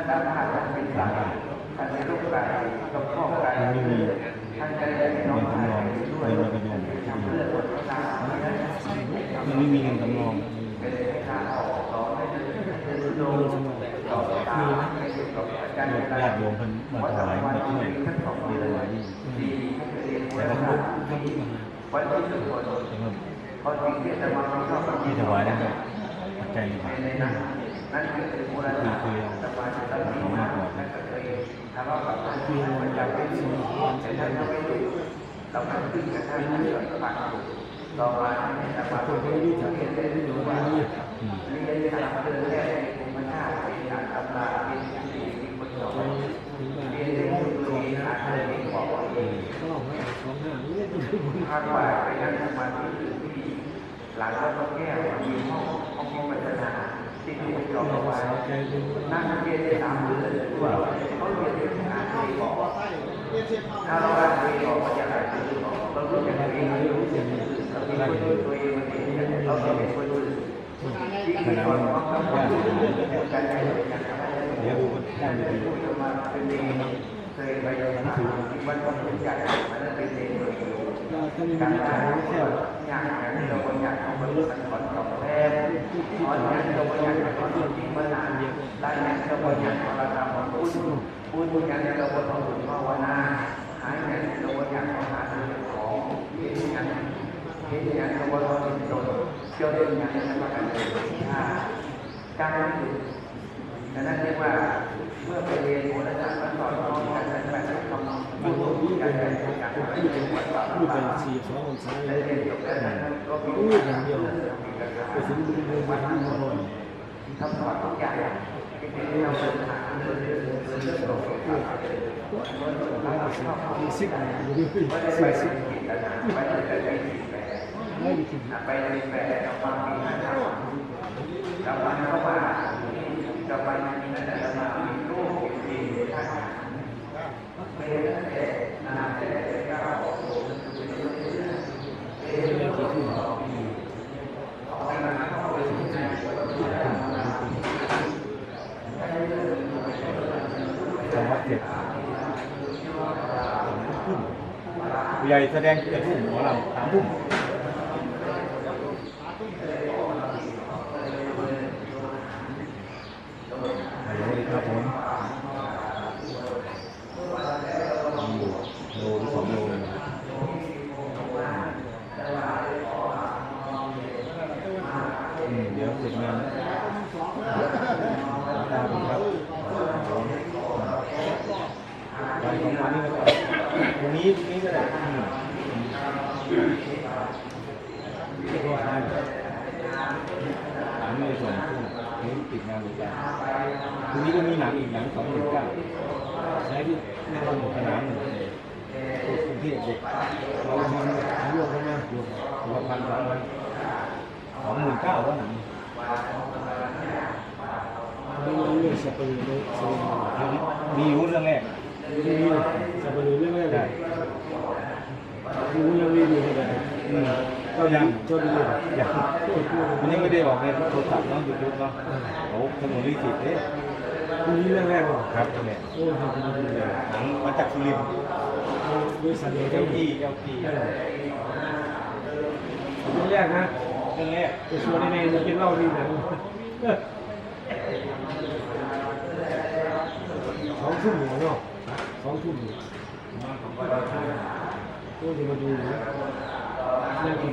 านหน้าจะเป็นสายท่านในรูปไก่กับข้อไก่ไม่มีท่านจะได้น้องไก่ด้วยเงินจำลองทำเพื่อคนตามันไม่มีเงินจำลองเป็นทาออกสอให้เป็นโดนต่อตาให้อยู่กับการเวลาญาติโยมเพิ่นมาถวายมาช่วยทั้งสองมีเดือะอนไรนี่ดีเรียนแต่วัก็ฒนทุกธรรมวันที่ทุกคนแต่ว่าเขาจริงที่จะมาเข้ากับที่ถวายนั่นก็ปัจจัยหนึ่งบ นั่นคือโบราณคือคือสบายสบายมากกว่านั่นก็เคยทะเลาะกับท่านที่มันอยากเป็นสิ่งแต่ท่านก็ไม่รู้เราไม่ขึ้นกับท่านท่านก็ฟังอยู่ต่อมาให้สบายคนที่รู้จักเรียนได้รู้ว่าอืมเรียนสามเดือนแรกในภูมิภาคเป็นการตำราเป็นสิ่งที่คนสอนเรียนได้รู้ตัวเองอ่านได้เองบอกเองคาดว่าไปนั่งสมาธิที่หลังวัดพระแก้วมีห้องห้องห้องพัฒนา ที่ที่จอมเอาไว้นั่งเรียนได้สามเดือนว่าเขาเรียนได้อ่านได้บอกถ้าเราอ่านได้บอกมันจะอ่านได้บอกเรารู้จักตัวเองเรารู้จักตัวเองเราเป็นคนตัวเองมันเองเราเป็นคนอื่นขณะนั้นญาติโยมเดี๋ยวดูว่าญาติโยมเค ยไปวันวันเป็นใหญ่มันเป็นเองการงานแค่อยากงานเราคนอยากเอาไปสั่งสอนกับแพทย์สอนงานเราคนอยากเอาไปที่มานานด้านงานเราคนอยากเอาไปทำบุญบุญงานเราคนทำบุญภาวนาหายงานเราคนอยากเอาหาเรื่องของเห็นงานเห็นงานเราคนทำบุญจนเชื่อเรื่องงานนั้นมากันเลยการนั้นอยู่ ดังนั้นเรียกว่าเมื่อไปเรียนโหราศาสตร์มันสอนน้องกันแต่แบบทำพูดพูดกันกันกันไปเรียนวัดป่าพูดไปป่าสี่สององศาเลได้ยเรียนจบแล้วนั้นก็พูดอย่างเดียวไปถึงดูดูไปทำหมดทำสอนทุกอย่างที่เป็นเราเดินทางเดินเดินเดินเดินตรงพูดมีสิบอยู่ด้วยไม่ได้ไปสิ่งผิดนะไปเลยไปผิดแปลไม่มีคิดไปเลยแปลกับความผิดนะกลับมาเข้ามากลับมาในนั้นแต่ละมามีรูปมีท่าทางเป็นแต่นาแต่ก้าว ไม่ได้คิดขึ้น ทำวัดเสร็จผู้ใหญ่แสดงจะทุ่มหมอลำสามทุ่มฮัลโหลดีครับผมโลหรือสองโลเลยนะอืมเดี๋ยวเสร็จงานตามครับ ไป ของวันนี้ก็ได้ตรงนี้ตรงนี้ก็ได้อืมเรียกว่าอะไรหนังในส่วนทีนี้ติดงานเลยกันตรงนี้ก็มีหนังอีกหนังสองหมื่นเก้าใช้ที่หน้าบ้านหมู่สนามหนึ่งกรุงเทพเด็กเราทำรวมกันมารวมรวมพันสองพันสองหมื่นเก้าว่าหนังไม่รู้เรื่องสับปะรดเลยสับปะรดมีอยู่เรื่องแรก สับปะรดเรื่องแรกเลได้ยรู้ยังไม่รู้เลยอืมก็ยังจนเลยยังมันยังไม่ได้ออกในโทรศัพท์เนาะยูทูบเนาะโอ้ถนนลิขิตเอ๊ะคุณนี้เรื่องแรกเหรอครับเนี่ยโอ้ทำเป็นดีเลยหนังมาจากสุรินทร์บริษัทเดียวเอกันลจีเอลจีเรื่องแรกนะเรื่องแรกจะชวนในเมย์กินเหล้าดีหนังสองทุ่มอยู่เนาะ สองทุ่มอยู่ก็จะมาดูนะนั่งกิน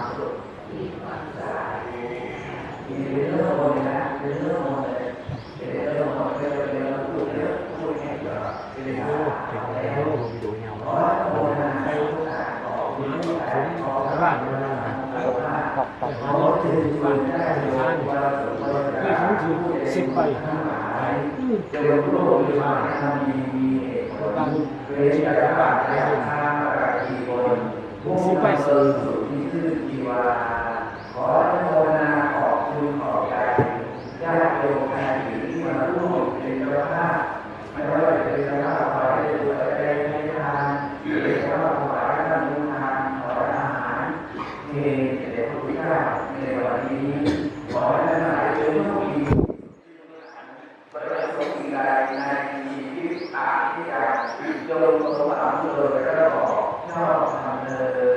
ความสุขมีความสะอาดมีเรื่องบนนะเรื่องบนเลยเรื่องบนเรื่องเรื่องพูดเรื่องพูดแค่เดียวเป็นเรื่องแล้วขอให้ทุกคนไปทุกการขอคุณทุกการขอบ้านมันนะขอถึงวันได้โยมวันสุขวันนี่เขาถือสิบใบเจริญโลกมีมาทำดีมีเหตุผลเวทีอาบาตและทางประกีคนผู้ไปสู่สุที่ชื่อจี วา ขออนุโมทนาขอบคุณขอบใจญาติโยมแทนที่มาร่วมเป็นเจ้าภาพไม่ว่าจะเป็นเจ้าภาพขอให้ดูแลในทางหรือเจ้าภาพถวายท่านมุทานขออาหารเทเดชพระพุทธเจ้าในวันนี้ขอให้ท่านหลายจงโชคดีประสบสิ่งใดในชีวิตอาที่จงสมหวังเลยและขอชอบทำเลย